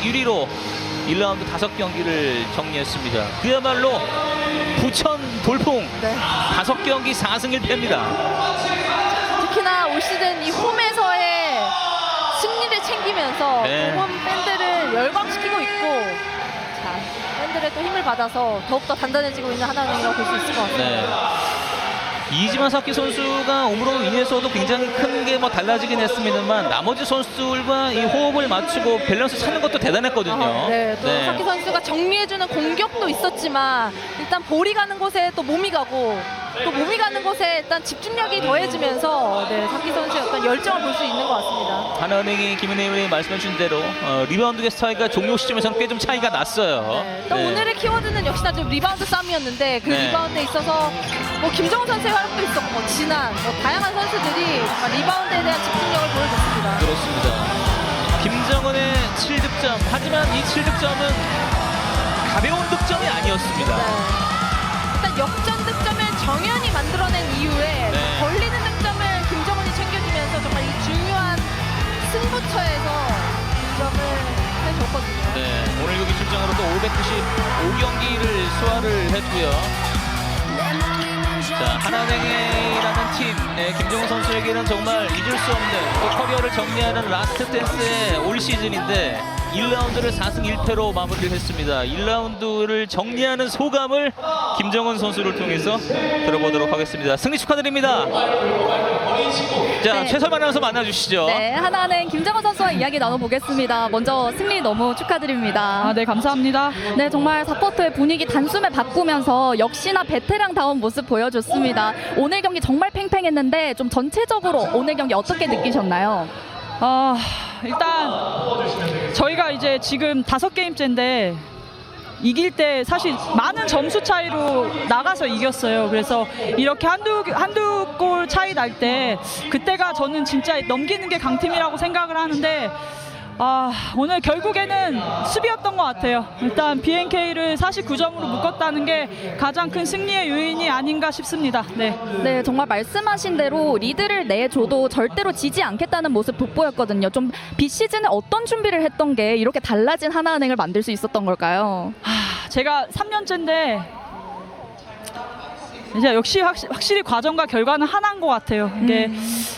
1위로 1라운드 5경기를 정리했습니다. 그야말로 부천 돌풍 네. 5경기 4승 1패입니다. 특히나 올 시즌 이 홈에서의 승리를 챙기면서 네. 홈 팬들을 열광시키고 있고 자 팬들의 또 힘을 받아서 더욱더 단단해지고 있는 하나은행이라고 볼 수 있을 것 같습니다. 네. 이지마사키 선수가 오므로 인해서도 굉장히 큰 게 뭐 달라지긴 했습니다만 나머지 선수들과 이 호흡을 맞추고 밸런스 찾는 것도 대단했거든요. 아, 네, 또 네. 사키 선수가 정리해주는 공격도 있었지만 일단 볼이 가는 곳에 또 몸이 가고 또 몸이 가는 곳에 일단 집중력이 더해지면서 네, 사키 선수의 어떤 열정을 볼 수 있는 것 같습니다. 하나은행이 김은혜 의원이 말씀해주신 대로 어, 리바운드 개스타이가 종료 시점에서는 꽤 좀 차이가 났어요. 네, 또 네. 오늘의 키워드는 역시나 좀 리바운드 싸움이었는데 그 네. 리바운드에 있어서 뭐 김정은 선수의 활약도 있었고 뭐 진한 뭐 다양한 선수들이 리바운드에 대한 집중력을 보여줬습니다. 그렇습니다. 김정은의 7득점. 하지만 이 7득점은 가벼운 득점이 아니었습니다. 네. 일단 역전 295경기를 소화를 했고요. 자, 하나은행이라는 팀, 김정우 선수에게는 정말 잊을 수 없는 또 커리어를 정리하는 라스트 댄스의 올 시즌인데 1라운드를 4승 1패로 마무리를 했습니다. 1라운드를 정리하는 소감을 김정은 선수를 통해서 들어보도록 하겠습니다. 승리 축하드립니다. 자, 네. 최설만 아나운서 만나주시죠. 네, 하나는 김정은 선수와 이야기 나눠보겠습니다. 먼저 승리 너무 축하드립니다. 아, 네, 감사합니다. 네, 정말 4쿼터의 분위기 단숨에 바꾸면서 역시나 베테랑다운 모습 보여줬습니다. 오늘 경기 정말 팽팽했는데 좀 전체적으로 오늘 경기 어떻게 느끼셨나요? 아, 일단 저희가 이제 지금 다섯 게임째인데 이길 때 사실 많은 점수 차이로 나가서 이겼어요. 그래서 이렇게 한두 한두 골 차이 날 때 그때가 저는 진짜 넘기는 게 강팀이라고 생각을 하는데 아, 오늘 결국에는 수비였던 것 같아요. 일단 BNK를 49점으로 묶었다는 게 가장 큰 승리의 요인이 아닌가 싶습니다. 네. 네, 정말 말씀하신 대로 리드를 내줘도 절대로 지지 않겠다는 모습 돋보였거든요. 좀 비시즌에 어떤 준비를 했던 게 이렇게 달라진 하나은행을 만들 수 있었던 걸까요? 제가 3년째인데 이제 역시 확, 확실히 과정과 결과는 하나인 것 같아요. 이게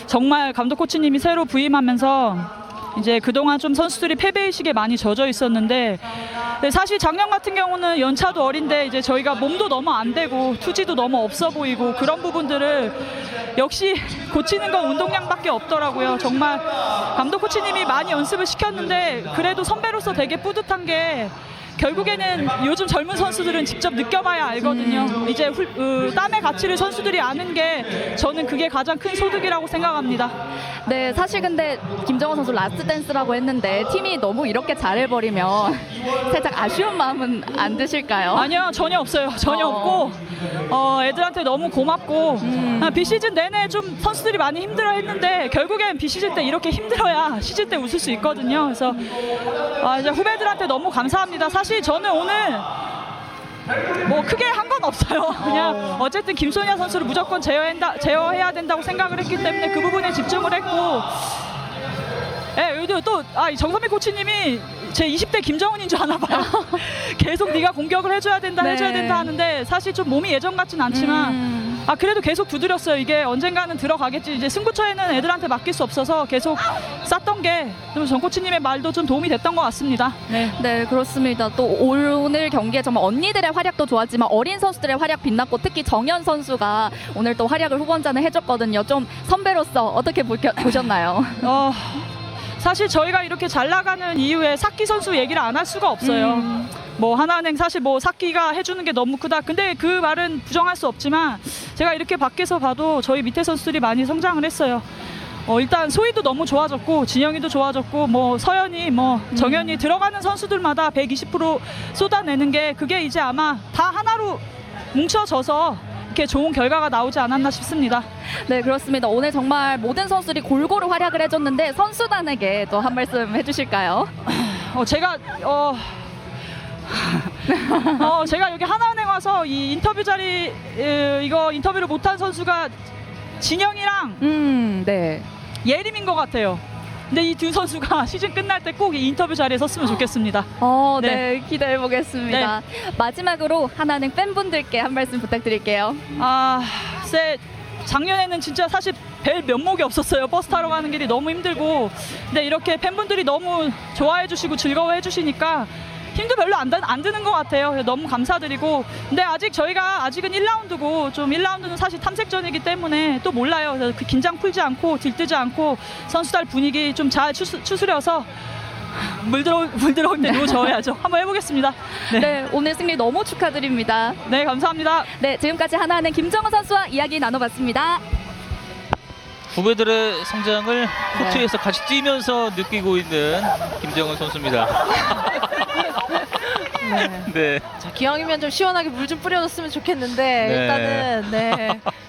정말 감독 코치님이 새로 부임하면서 이제 그동안 좀 선수들이 패배의식에 많이 젖어 있었는데 네, 사실 작년 같은 경우는 연차도 어린데 이제 저희가 몸도 너무 안 되고 투지도 너무 없어 보이고 그런 부분들을 역시 고치는 건 운동량밖에 없더라고요. 정말 감독 코치님이 많이 연습을 시켰는데 그래도 선배로서 되게 뿌듯한 게 결국에는 요즘 젊은 선수들은 직접 느껴봐야 알거든요. 이제 훌- 어, 땀의 가치를 선수들이 아는 게 저는 그게 가장 큰 소득이라고 생각합니다. 네, 사실 근데 김정은 선수 라스트 댄스라고 했는데 팀이 너무 이렇게 잘해버리면 살짝 아쉬운 마음은 안 드실까요? 아니요, 전혀 없어요. 전혀 어. 없고 어, 애들한테 너무 고맙고 아, 비시즌 내내 좀 선수들이 많이 힘들어했는데 결국엔 비시즌 때 이렇게 힘들어야 시즌 때 웃을 수 있거든요. 그래서 아, 이제 후배들한테 너무 감사합니다. 사실 저는 오늘 뭐 크게 한 건 없어요. 그냥 어쨌든 김소니아 선수를 무조건 제어한다, 제어해야 된다고 생각을 했기 때문에 그 부분에 집중을 했고 예, 요즘 또, 아, 이 정선미 코치님이 제 20대 김정은인 줄 아나 봐요. 계속 네가 공격을 해줘야 된다, 네. 해줘야 된다 하는데 사실 좀 몸이 예전 같진 않지만 음. 아, 그래도 계속 두드렸어요. 이게 언젠가는 들어가겠지. 이제 승부처에는 애들한테 맡길 수 없어서 계속 쌌던 게정 코치님의 말도 좀 도움이 됐던 것 같습니다. 네. 네, 그렇습니다. 또 오늘 경기에 정말 언니들의 활약도 좋았지만 어린 선수들의 활약 빛났고 특히 정현 선수가 오늘 또 활약을 후반전에 해줬거든요. 좀 선배로서 어떻게 보셨나요? 어, 사실 저희가 이렇게 잘 나가는 이유에 사키 선수 얘기를 안 할 수가 없어요. 음. 뭐 하나은행 사실 뭐 사키가 해주는 게 너무 크다. 근데 그 말은 부정할 수 없지만 제가 이렇게 밖에서 봐도 저희 밑에 선수들이 많이 성장을 했어요. 어, 일단 소희도 너무 좋아졌고 진영이도 좋아졌고 뭐 서연이 뭐 정현이 들어가는 선수들마다 120% 쏟아내는 게 그게 이제 아마 다 하나로 뭉쳐져서 이렇게 좋은 결과가 나오지 않았나 싶습니다. 네, 그렇습니다. 오늘 정말 모든 선수들이 골고루 활약을 해줬는데 선수단에게 또 한 말씀 해주실까요? 어, 제가 어, 어 제가 여기 하나은행 와서 이 인터뷰 자리 에, 이거 인터뷰를 못한 선수가 진영이랑 음, 네. 예림인 것 같아요. 근데 이 두 선수가 시즌 끝날 때 꼭 이 인터뷰 자리에 섰으면 좋겠습니다. 어, 네. 네, 기대해 보겠습니다. 마지막으로 하나는 팬분들께 한 말씀 부탁드릴게요. 아, 글쎄 작년에는 진짜 사실 뵐 면목이 없었어요. 버스 타러 가는 길이 너무 힘들고. 근데 이렇게 팬분들이 너무 좋아해 주시고 즐거워해 주시니까 힘도 별로 안, 드- 안 드는 것 같아요. 너무 감사드리고. 근데 아직 저희가 아직은 1라운드고 좀 1라운드는 사실 탐색전이기 때문에 또 몰라요. 그래서 그 긴장 풀지 않고 들뜨지 않고 선수들 분위기 좀 잘 추스려서 물 들어 물 들어올 때 누워줘야죠. 한번 해보겠습니다. 네. 네, 오늘 승리 너무 축하드립니다. 네, 감사합니다. 네, 지금까지 하나는 김정은 선수와 이야기 나눠봤습니다. 후배들의 성장을 코트에서 같이 뛰면서 느끼고 있는 김정은 선수입니다. 네. 자, 기왕이면 좀 시원하게 물 좀 뿌려줬으면 좋겠는데 네. 일단은 네.